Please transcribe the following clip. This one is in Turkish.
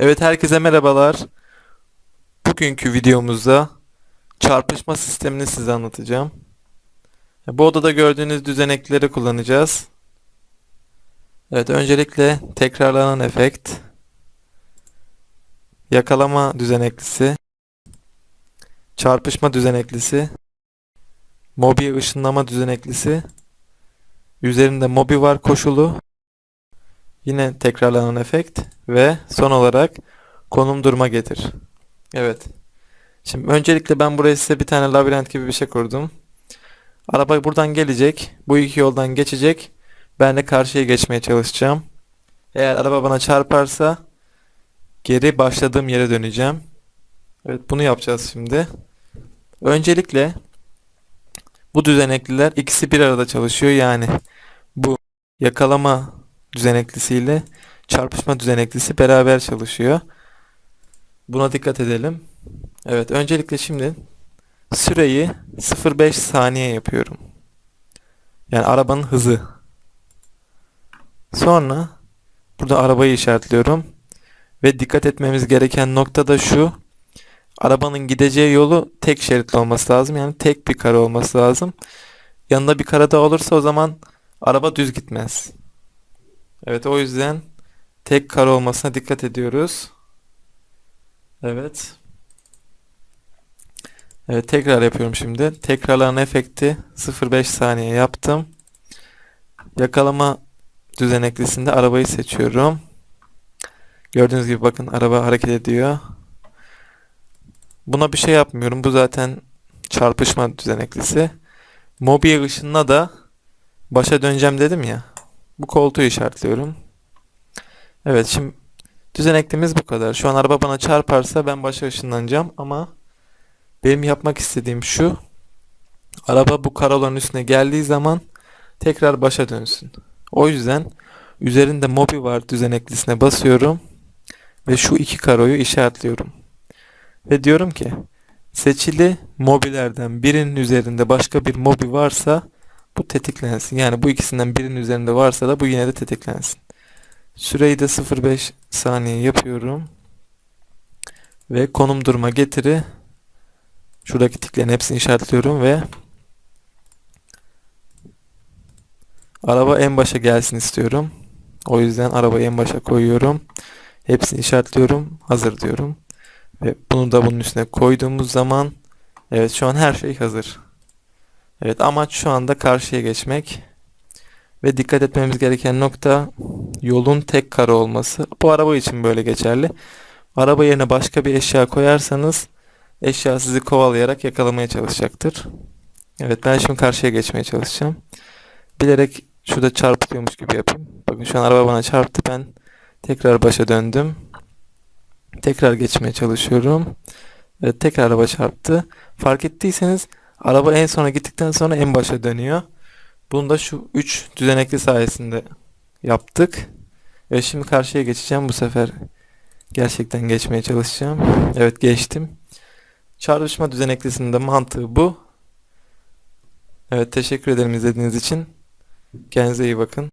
Evet herkese merhabalar. Bugünkü videomuzda çarpışma sistemini size anlatacağım. Bu odada gördüğünüz düzenekleri kullanacağız. Evet öncelikle tekrarlanan efekt, yakalama düzeneklisi, çarpışma düzeneklisi, mobi ışınlama düzeneklisi, üzerinde mobi var koşulu, yine tekrarlanan efekt ve son olarak konum durma getir. Evet. Şimdi öncelikle ben buraya size bir tane labirent gibi bir şey kurdum. Araba buradan gelecek. Bu iki yoldan geçecek. Ben de karşıya geçmeye çalışacağım. Eğer araba bana çarparsa geri başladığım yere döneceğim. Evet bunu yapacağız şimdi. Öncelikle bu düzenekliler ikisi bir arada çalışıyor. Yani bu yakalama düzeneklisiyle çarpışma düzeneklisi beraber çalışıyor. Buna dikkat edelim. Evet, öncelikle şimdi süreyi 0.5 saniye yapıyorum. Yani arabanın hızı. Sonra burada arabayı işaretliyorum. Ve dikkat etmemiz gereken nokta da şu. Arabanın gideceği yolu tek şeritli olması lazım. Yani tek bir kare olması lazım. Yanında bir kare daha olursa o zaman araba düz gitmez. Evet o yüzden tek kare olmasına dikkat ediyoruz. Evet. Evet tekrar yapıyorum şimdi. Tekrarlanan efekti 0.5 saniye yaptım. Yakalama düzeneklisinde arabayı seçiyorum. Gördüğünüz gibi bakın araba hareket ediyor. Buna bir şey yapmıyorum. Bu zaten çarpışma düzeneklisi. Mobiye ışınla da başa döneceğim dedim ya. Bu koltuğu işaretliyorum. Evet şimdi düzeneklimiz bu kadar. Şu an araba bana çarparsa ben başa ışınlanacağım ama benim yapmak istediğim şu. Araba bu karaların üstüne geldiği zaman tekrar başa dönsün. O yüzden üzerinde mobi var düzeneklisine basıyorum ve şu iki karoyu işaretliyorum. Ve diyorum ki seçili mobilerden birinin üzerinde başka bir mobi varsa bu tetiklensin. Yani bu ikisinden birinin üzerinde varsa da bu yine de tetiklensin. Süreyi de 0.5 saniye yapıyorum. Ve konum durma getiri. Şuradaki tiklerin hepsini işaretliyorum ve araba en başa gelsin istiyorum. O yüzden arabayı en başa koyuyorum. Hepsini işaretliyorum. Hazır diyorum. Ve bunu da bunun üstüne koyduğumuz zaman evet şu an her şey hazır. Evet amaç şu anda karşıya geçmek. Ve dikkat etmemiz gereken nokta yolun tek kare olması. Bu araba için böyle geçerli. Araba yerine başka bir eşya koyarsanız eşya sizi kovalayarak yakalamaya çalışacaktır. Evet ben şimdi karşıya geçmeye çalışacağım. Bilerek şurada çarpılıyormuş gibi yapayım. Bakın şu an araba bana çarptı. Ben tekrar başa döndüm. Tekrar geçmeye çalışıyorum. Evet tekrar araba çarptı. Fark ettiyseniz araba en sona gittikten sonra en başa dönüyor. Bunu da şu 3 düzenekli sayesinde yaptık. Ve şimdi karşıya geçeceğim. Bu sefer gerçekten geçmeye çalışacağım. Evet geçtim. Çarpışma düzeneklisinin de mantığı bu. Evet teşekkür ederim izlediğiniz için. Kendinize iyi bakın.